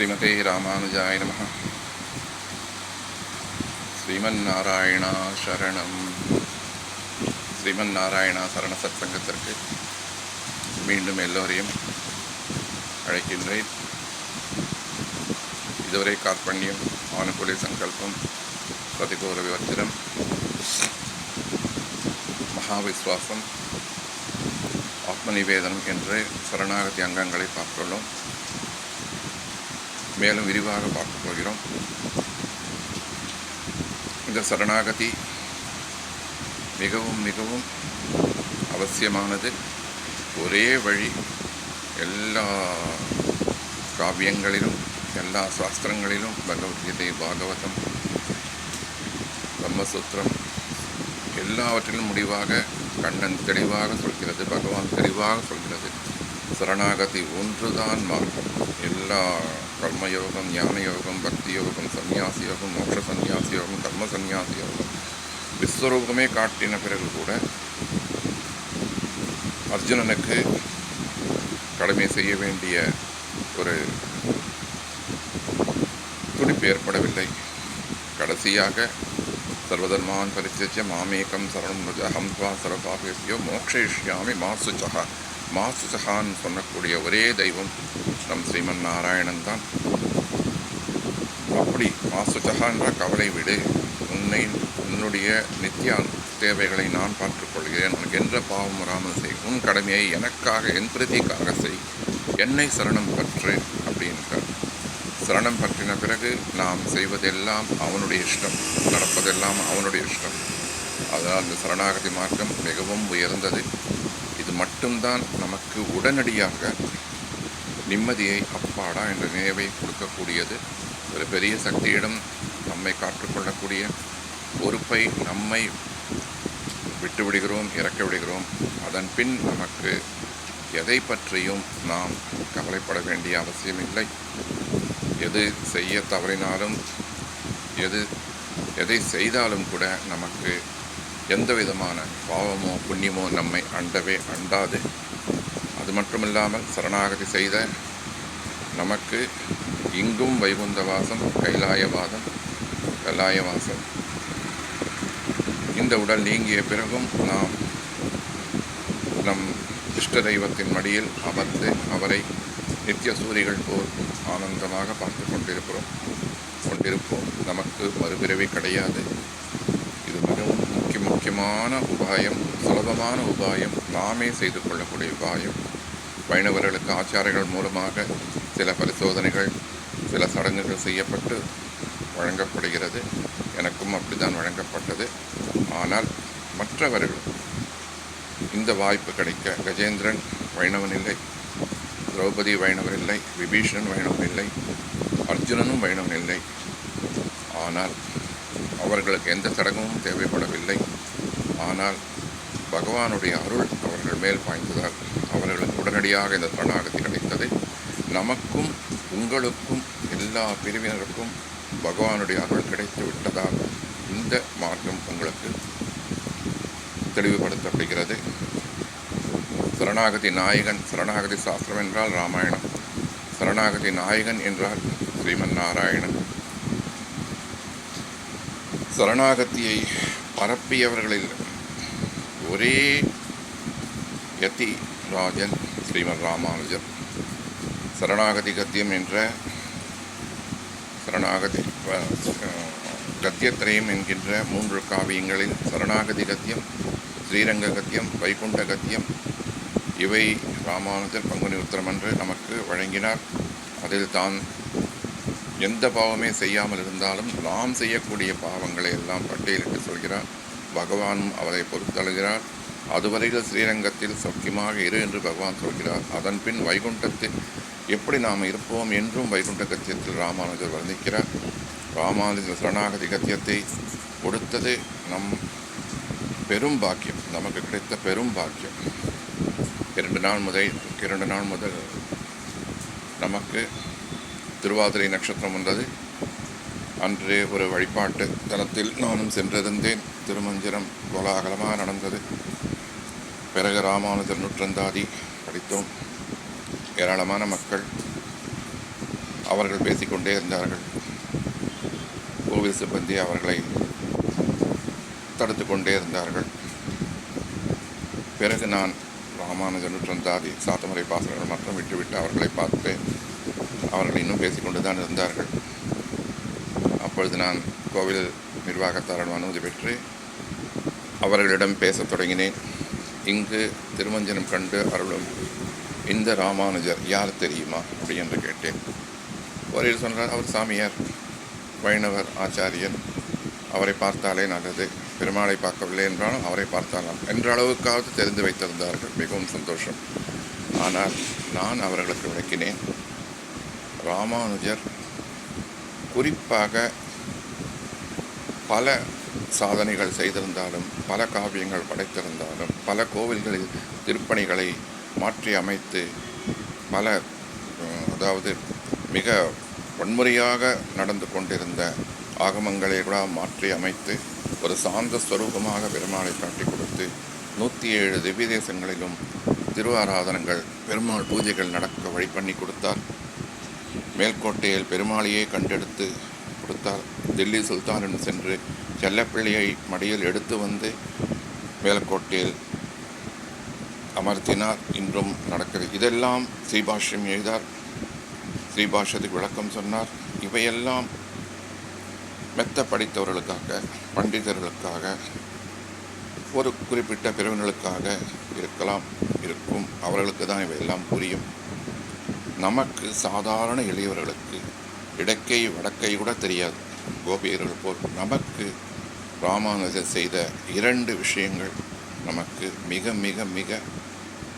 ஸ்ரீமதே ராமானுஜாய நம ஸ்ரீமன்னாராயணா சரணம். ஸ்ரீமன்னாராயணா சரண சத்சங்கத்திற்கு மீண்டும் எல்லோரையும் அழைக்கின்றேன். இதுவரை கார்பண்யம் ஆனுகூல சங்கல்பம் பிரதிகூல விவச்சனம் மகாவிஸ்வாசம் ஆத்மநிவேதனம் என்று சரணாகதி அங்கங்களை பார்த்துள்ளோம். மேலும் விரிவாக பார்க்க போகிறோம். இந்த சரணாகதி மிகவும் மிகவும் அவசியமானது. ஒரே வழி எல்லா காவியங்களிலும் எல்லா சாஸ்திரங்களிலும் பகவத்கீதை பாகவதம் பிரம்மசூத்திரம் எல்லாவற்றிலும் முடிவாக கண்ணன் தெளிவாக சொல்கிறது பகவான் தெளிவாக சொல்கிறது. சரணாகதி ஒன்றுதான் மார்க்கம். எல்லா கர்மயோகம் ஞான யோகம் பக்தி யோகம் சன்னியாசி யோகம் மோட்ச சன்னியாசி யோகம் கர்ம சன்னியாசி யோகம் விஸ்வரூபமே காட்டின பிறகு கூட அர்ஜுனனுக்கு கடமை செய்ய வேண்டிய ஒரு துடிப்பு ஏற்படவில்லை. கடைசியாக சர்வதர்மான் பரிச்சய மாமேகம் சரணம் நுஜ அகம் துவா சர்வபாபியோ மோக்ஷயிஷ்யாமி மாசுச்சகா மாசுச்சகான்னு சொல்லக்கூடிய ஒரே தெய்வம் நம் ஸ்ரீமன் நாராயணன் தான். அப்படி மாசுச்சகான்ற கவலை விடு. உன்னை உன்னுடைய நித்திய தேவைகளை நான் பார்த்துக்கொள்கிறேன் உனக்கு என்ற பாவம் வராமல் செய். உன் கடமையை எனக்காக என் பிரதிக்காக செய். என்னை சரணம் பற்று அப்படின்றார். சரணம் பற்றின பிறகு நாம் செய்வதெல்லாம் அவனுடைய இஷ்டம். நடப்பதெல்லாம் அவனுடைய இஷ்டம். அதனால் இந்த சரணாகதி மார்க்கம் மிகவும் உயர்ந்தது. மட்டும்தான் நமக்கு உடனடியாக நிம்மதியை அப்பாடா என்ற நினைவை கொடுக்கக்கூடியது. ஒரு பெரிய சக்தியிடம் நம்மை காற்றுக்கொள்ளக்கூடிய பொறுப்பை நம்மை விட்டு விடுகிறோம் இறக்க விடுகிறோம். அதன் பின் நமக்கு எதை பற்றியும் நாம் கவலைப்பட வேண்டிய அவசியமில்லை எது செய்ய தவறினாலும் எது எதை செய்தாலும் கூட நமக்கு எந்த விதமான பாவமோ புண்ணியமோ நம்மை அண்டவே அண்டாது. அது மட்டுமில்லாமல் சரணாகதி செய்த நமக்கு இங்கும் வைகுந்தவாசம் கைலாயவாதம் கைலாயவாசம். இந்த உடல் நீங்கிய பிறகும் நாம் நம் இஷ்ட தெய்வத்தின் மடியில் அமர்ந்து அவரை நித்திய சூரிகள் போல் ஆனந்தமாக பார்த்து கொண்டிருக்கிறோம். கொண்டிருப்போம். நமக்கு மறுபிறவி கிடையாது. முக்கியமான உபாயம் சுலபமான உபாயம் நாமே செய்து கொள்ளக்கூடிய உபாயம். வைணவர்களுக்கு ஆச்சாரியர்கள் மூலமாக சில பரிசோதனைகள் சில சடங்குகள் செய்யப்பட்டு வழங்கப்படுகிறது. எனக்கும் அப்படிதான் வழங்கப்பட்டது. ஆனால் மற்றவர்கள் இந்த வாய்ப்பு கிடைக்க கஜேந்திரன் வைணவன் இல்லை திரௌபதி வைணவர் இல்லை விபீஷணன் வைணவன் இல்லை அர்ஜுனனும் வைணவன் இல்லை. ஆனால் அவர்களுக்கு எந்த சடங்கும் தேவைப்படவில்லை. ஆனால் பகவானுடைய அருள் அவர்கள் மேல் பாய்ந்ததால் அவர்களுக்கு உடனடியாக இந்த சரணாகதி கிடைத்தது நமக்கும் உங்களுக்கும் எல்லா பிரிவினருக்கும் பகவானுடைய அருள் கிடைத்து விட்டதால் இந்த மார்க்கம் உங்களுக்கு தெளிவுபடுத்தப்படுகிறது. சரணாகதி நாயகன் சரணாகதி சாஸ்திரம் என்றால் ராமாயணம். சரணாகதி நாயகன் என்றால் ஸ்ரீமன் நாராயணன் சரணாகத்தியை பரப்பியவர்களில் ஒரே யதி ராஜன் ஸ்ரீமன் ராமானுஜர். சரணாகதி கத்தியம் என்ற சரணாகதி கத்தியத்திரயம் என்கின்ற மூன்று காவியங்களில் சரணாகதி கத்தியம் ஸ்ரீரங்க கத்தியம் வைகுண்ட கத்தியம் இவை ராமானுஜர் பங்குனி உத்தரமன்று நமக்கு வழங்கினார். அதில் தான் எந்த பாவமே செய்யாமல் இருந்தாலும் நாம் செய்யக்கூடிய பாவங்களை எல்லாம் பட்டியலிட்டு சொல்கிறார். பகவானும் அவரை பொறுத்தழுகிறார் அதுவரையில் ஸ்ரீரங்கத்தில் சௌக்கியமாக இரு என்று பகவான் சொல்கிறார். அதன்பின் வைகுண்டத்தில் எப்படி நாம் இருப்போம் என்றும் வைகுண்ட கத்தியத்தில் ராமானுஜர் வர்ணிக்கிறார். ராமானுஜர் சரணாகதி கத்தியத்தை கொடுத்தது நம் பெரும் பாக்கியம். நமக்கு கிடைத்த பெரும் பாக்கியம். இரண்டு நாள் முதல் இரண்டு நாள் முதல் நமக்கு திருவாதிரை நட்சத்திரம் வந்தது. அன்று ஒரு வழிபாட்டு தலத்தில் நானும் சென்றிருந்தேன். திருமஞ்சனம் கோலாகலமாக நடந்தது. பிறகு ராமானுஜர் நூற்றந்தாதி படித்தோம். ஏராளமான மக்கள் அவர்கள் பேசிக்கொண்டே இருந்தார்கள். கோவில் சிப்பந்தி அவர்களை தடுத்து கொண்டே இருந்தார்கள். பிறகு நான் ராமானுஜர் நூற்றந்தாதி சாத்தமுறை பாசனங்கள் மற்றும் விட்டுவிட்டு அவர்களை பார்த்து அவர்கள் இன்னும் பேசிக்கொண்டு தான் இருந்தார்கள். அப்பொழுது நான் கோவில் நிர்வாகத்தாரிடம் அனுமதி பெற்று அவர்களிடம் பேசத் தொடங்கினேன். இங்கு திருமஞ்சனம் கண்டு அருளும் இந்த ராமானுஜர் யார் தெரியுமா? அப்படி என்று கேட்டேன். ஒரு சொன்னார் அவர் சாமியார் வைணவர் ஆச்சாரியன் அவரை பார்த்தாலே நல்லது. பெருமாளை பார்க்கவில்லை என்றாலும் அவரை பார்த்தாலாம். என்ற அளவுக்காவது தெரிந்து வைத்திருந்தார்கள். மிகவும் சந்தோஷம். ஆனால் நான் அவர்களுக்கு விளக்கினேன் ராமானுஜர் குறிப்பாக பல சாதனைகள் செய்திருந்தாலும் பல காவியங்கள் படைத்திருந்தாலும் பல கோவில்களில் திருப்பணிகளை மாற்றி அமைத்து பல அதாவது மிக வன்முறையாக நடந்து கொண்டிருந்த ஆகமங்களை கூட மாற்றி அமைத்து ஒரு சாந்த ஸ்வரூபமாக பெருமாளை காட்டி கொடுத்து நூற்றி ஏழு திவ்ய தேசங்களிலும் திருவாராதனங்கள் பெருமாள் பூஜைகள் நடக்க வழி பண்ணி கொடுத்தார். மேல்கோட்டையில் பெருமாளையே கண்டெடுத்து கொடுத்தார். தில்லி சுல்தானிடம் சென்று செல்லப்பிள்ளையை மடியில் எடுத்து வந்து வேலக்கோட்டையில் அமர்த்தினார். இன்றும் நடக்கிறது. இதெல்லாம் ஸ்ரீபாஷ்யம் எழுதார். ஸ்ரீபாஷத்துக்கு விளக்கம் சொன்னார். இவையெல்லாம் மெத்த படித்தவர்களுக்காக பண்டிதர்களுக்காக ஒரு குறிப்பிட்ட பிரிவினர்களுக்காக இருக்கலாம் இருக்கும். அவர்களுக்கு தான் இவையெல்லாம் புரியும். நமக்கு சாதாரண எளியவர்களுக்கு இடக்கை வடக்கை கூட தெரியாது. கோபியர்கள் போல் நமக்கு ராமானுஜர் செய்த இரண்டு விஷயங்கள் நமக்கு மிக மிக மிக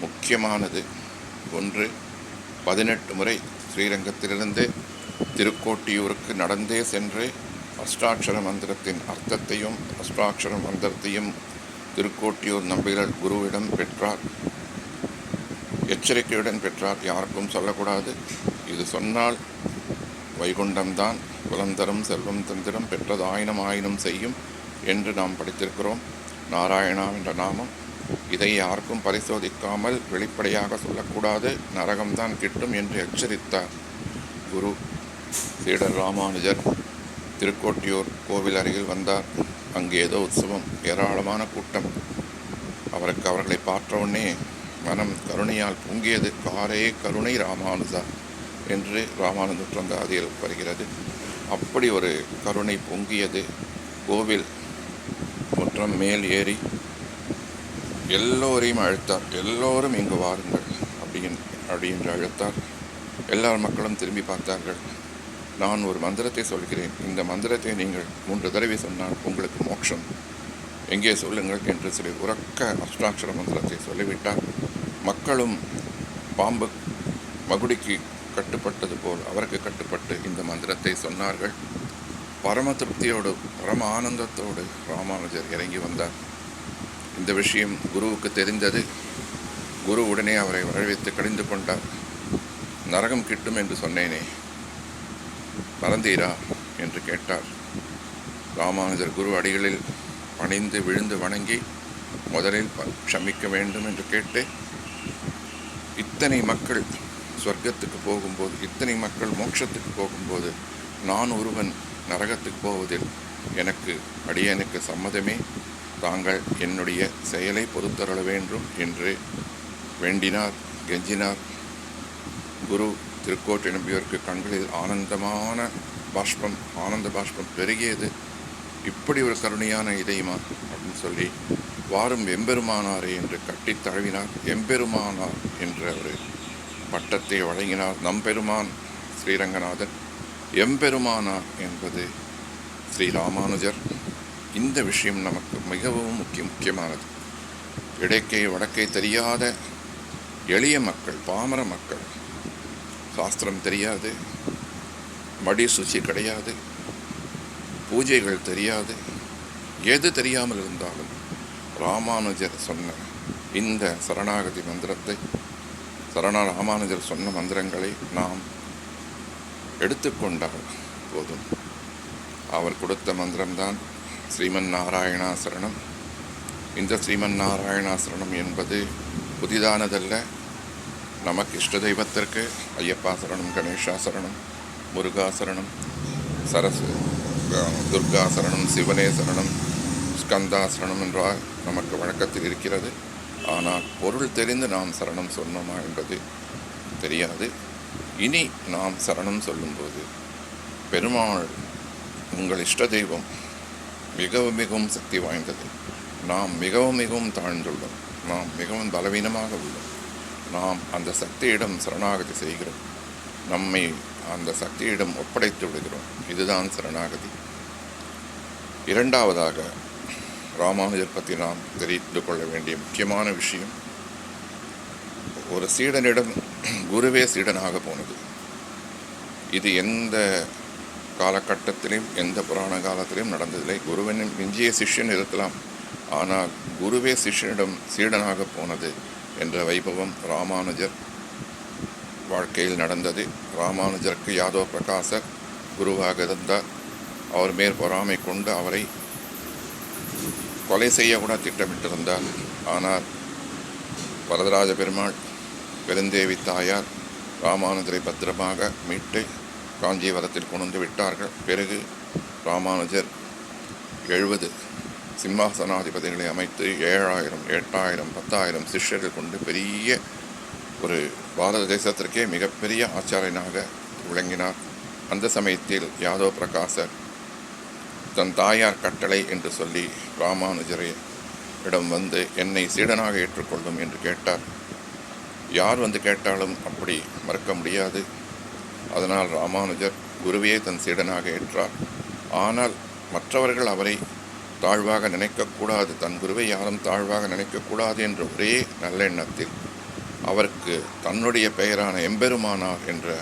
முக்கியமானது. ஒன்று பதினெட்டு முறை ஸ்ரீரங்கத்திலிருந்து திருக்கோட்டியூருக்கு நடந்தே சென்று அஷ்டாட்சர மந்திரத்தின் அர்த்தத்தையும் அஷ்டாட்சர மந்திரத்தையும் திருக்கோட்டியூர் நம்பிகள் குருவிடம் பெற்றார். எச்சரிக்கையுடன் பெற்றார். யாருக்கும் சொல்லக்கூடாது. இது சொன்னால் வைகுண்டம்தான் குலந்தரம் செல்வம் தந்திரம் பெற்றதாயினம் ஆயினம் செய்யும் என்று நாம் படித்திருக்கிறோம். நாராயணா என்ற நாமம் இதை யாருக்கும் பரிசோதிக்காமல் வெளிப்படையாக சொல்லக்கூடாது. நரகம்தான் கிட்டும் என்று எச்சரித்தார் குரு. சீடர் ராமானுஜர் திருக்கோட்டியூர் கோவில் அருகில் வந்தார். அங்கு ஏதோ உற்சவம் ஏராளமான கூட்டம். அவருக்கு அவர்களை பார்த்தவுடனே மனம் கருணையால் பொங்கியது. காரே கருணை ராமானுஜா! என்று ராமானந்த ஆதியில் வருகிறது. அப்படி ஒரு கருணை பொங்கியது. கோவில் முற்றம் மேல் ஏறி எல்லோரையும் அழைத்தார் எல்லோரும் இங்கு வாருங்கள் அப்படின் அப்படி என்று அழைத்தார். எல்லா மக்களும் திரும்பி பார்த்தார்கள். நான் ஒரு மந்திரத்தை சொல்கிறேன். இந்த மந்திரத்தை நீங்கள் மூன்று தடவை சொன்னால் உங்களுக்கு மோட்சம். எங்கே சொல்லுங்கள் என்று சொல்லி உறக்க அஷ்டாட்சர மந்திரத்தை சொல்லிவிட்டார். மக்களும் பாம்பு மகுடிக்கு கட்டுப்பட்டது போல் அவருக்கு கட்டுப்பட்டு இந்த மந்திரத்தை சொன்னார்கள். பரம திருப்தியோடு பரம ஆனந்தத்தோடு ராமானுஜர் இறங்கி வந்தார். இந்த விஷயம் குருவுக்கு தெரிந்தது. குரு உடனே அவரை வரவேற்று கடிந்து கொண்டார். நரகம் கிட்டும் என்று சொன்னேனே மறந்தீரா என்று கேட்டார். ராமானுஜர் குரு அடிகளில் பணிந்து விழுந்து வணங்கி முதலில் க்ஷமிக்க வேண்டும் என்று கேட்டு இத்தனை மக்கள் சொர்க்கத்துக்கு போகும்போது இத்தனை மக்கள் மோட்சத்துக்கு போகும்போது நான் ஒருவன் நரகத்துக்கு போவதில் எனக்கு அடியனுக்கு சம்மதமே? தாங்கள் என்னுடைய செயலை பொறுத்தருள வேண்டும் என்று வேண்டினார் கெஞ்சினார். குரு திருக்கோட்டை நம்பியோருக்கு கண்களில் ஆனந்தமான பாஷ்பம் ஆனந்த பாஷ்பம் பெருகியது. இப்படி ஒரு கருணையான இதயமா? அப்படின்னு சொல்லி வாரும் எம்பெருமானாரே என்று கட்டித் தழுவினார். எம்பெருமானார் என்ற ஒரு பட்டத்தை வழங்கினார் நம்பெருமான் ஸ்ரீரங்கநாதன். எம்பெருமானார் என்பது ஸ்ரீ ராமானுஜர் இந்த விஷயம் நமக்கு மிகவும் முக்கிய முக்கியமானது. இடைக்கை வடக்கை தெரியாத எளிய மக்கள் பாமர மக்கள். சாஸ்திரம் தெரியாது. மடி சுச்சி கிடையாது. பூஜைகள் தெரியாது. எது தெரியாமல் இருந்தாலும் ராமானுஜர் சொன்ன இந்த சரணாகதி மந்திரத்தை சரணா ராமானுஜர் சொன்ன மந்திரங்களை நாம் எடுத்துக்கொண்டால் போதும். அவர் கொடுத்த மந்திரம்தான் ஸ்ரீமன் நாராயணாசரணம் இந்த ஸ்ரீமன் நாராயணாசரணம் என்பது புதிதானதல்ல. நமக்கு இஷ்ட தெய்வத்திற்கு ஐயப்பா சரணம் கணேஷா சரணம் முருகாசரணம் சரசு துர்காசரணம் சிவனே சரணம் ஸ்கந்தாசரணம் என்றால் நமக்கு வழக்கத்தில் இருக்கிறது. ஆனால் பொருள் தெரிந்து நாம் சரணம் சொன்னோமா என்பது தெரியாது. இனி நாம் சரணம் சொல்லும்போது பெருமாள் உங்கள் இஷ்ட தெய்வம் மிகவும் மிகவும் சக்தி வாய்ந்தது. நாம் மிகவும் மிகவும் தாழ்ந்துள்ளோம். நாம் மிகவும் பலவீனமாக உள்ளோம். நாம் அந்த சக்தியிடம் சரணாகதி செய்கிறோம். நம்மை அந்த சக்தியிடம் ஒப்படைத்து விடுகிறோம். இதுதான் சரணாகதி. இரண்டாவதாக ராமானுஜர் பற்றி நாம் தெரிந்து கொள்ள வேண்டிய முக்கியமான விஷயம் ஒரு சீடனிடம் குருவே சீடனாக போனது. இது எந்த காலகட்டத்திலையும் எந்த புராண காலத்திலையும் நடந்ததில்லை. குருவனின் மிஞ்சிய சிஷ்யன் இருக்கலாம். ஆனால் குருவே சிஷ்யனிடம் சீடனாக போனது என்ற வைபவம் ராமானுஜர் வாழ்க்கையில் நடந்தது. ராமானுஜருக்கு யாதவ பிரகாசர் குருவாக இருந்தார். அவர் மேல் பொறாமை கொண்டு அவரை கொலை செய்ய கூட திட்டமிட்டிருந்தார். ஆனால் வரதராஜ பெருமாள் பெருந்தேவி தாயார் ராமானுஜரை பத்திரமாக மீட்டு காஞ்சிவரத்தில் கொண்டு விட்டார்கள். பிறகு ராமானுஜர் எழுபது சிம்மாசனாதிபதிகளை அமைத்து ஏழாயிரம் எட்டாயிரம் பத்தாயிரம் சிஷ்யர்கள் கொண்டு பெரிய ஒரு பாரத தேசத்திற்கே மிகப்பெரிய ஆச்சாரியனாக விளங்கினார். அந்த சமயத்தில் யாதவ் பிரகாசர் தன் தாயார் கட்டளை என்று சொல்லி ராமானுஜரை இடம் வந்து என்னை சீடனாக ஏற்றுக்கொள்ளும் என்று கேட்டார். யார் வந்து கேட்டாலும் அப்படி மறக்க முடியாது. அதனால் ராமானுஜர் குருவையே தன் சீடனாக ஏற்றார். ஆனால் மற்றவர்கள் அவரை தாழ்வாக நினைக்கக்கூடாது தன் குருவை யாரும் தாழ்வாக நினைக்கக்கூடாது என்ற ஒரே நல்லெண்ணத்தில் அவருக்கு தன்னுடைய பெயரான எம்பெருமானார் என்ற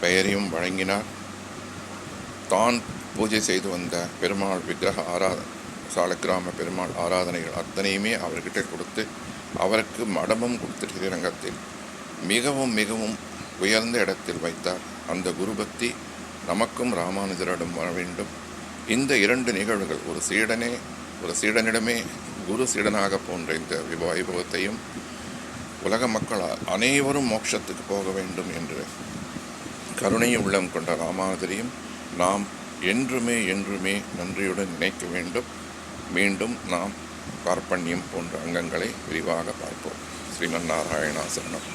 பெயரையும் வழங்கினார். தான் பூஜை செய்து வந்த பெருமாள் விக்கிரக ஆராத சாலக்கிராம பெருமாள் ஆராதனைகள் அத்தனையுமே அவர்கிட்ட கொடுத்து அவருக்கு மடமும் கொடுத்து ஸ்ரீரங்கத்தில் மிகவும் மிகவும் உயர்ந்த இடத்தில் வைத்தார். அந்த குருபக்தி நமக்கும் ராமானுஜரிடம் வர வேண்டும். இந்த இரண்டு நிகழ்வுகள் ஒரு சீடனே ஒரு சீடனிடமே குரு சீடனாக போன்ற இந்த விப- வைபவத்தையும் உலக மக்கள் அனைவரும் மோட்சத்துக்கு போக வேண்டும் என்று கருணை உள்ளம் கொண்ட ராமானுஜரையும் நாம் என்றுமே என்றுமே நன்றியுடன் நினைக்க வேண்டும். மீண்டும் நாம் கார்பண்யம் போன்ற அங்கங்களை விரிவாக பார்ப்போம். ஸ்ரீமன் நாராயணாசரணம்.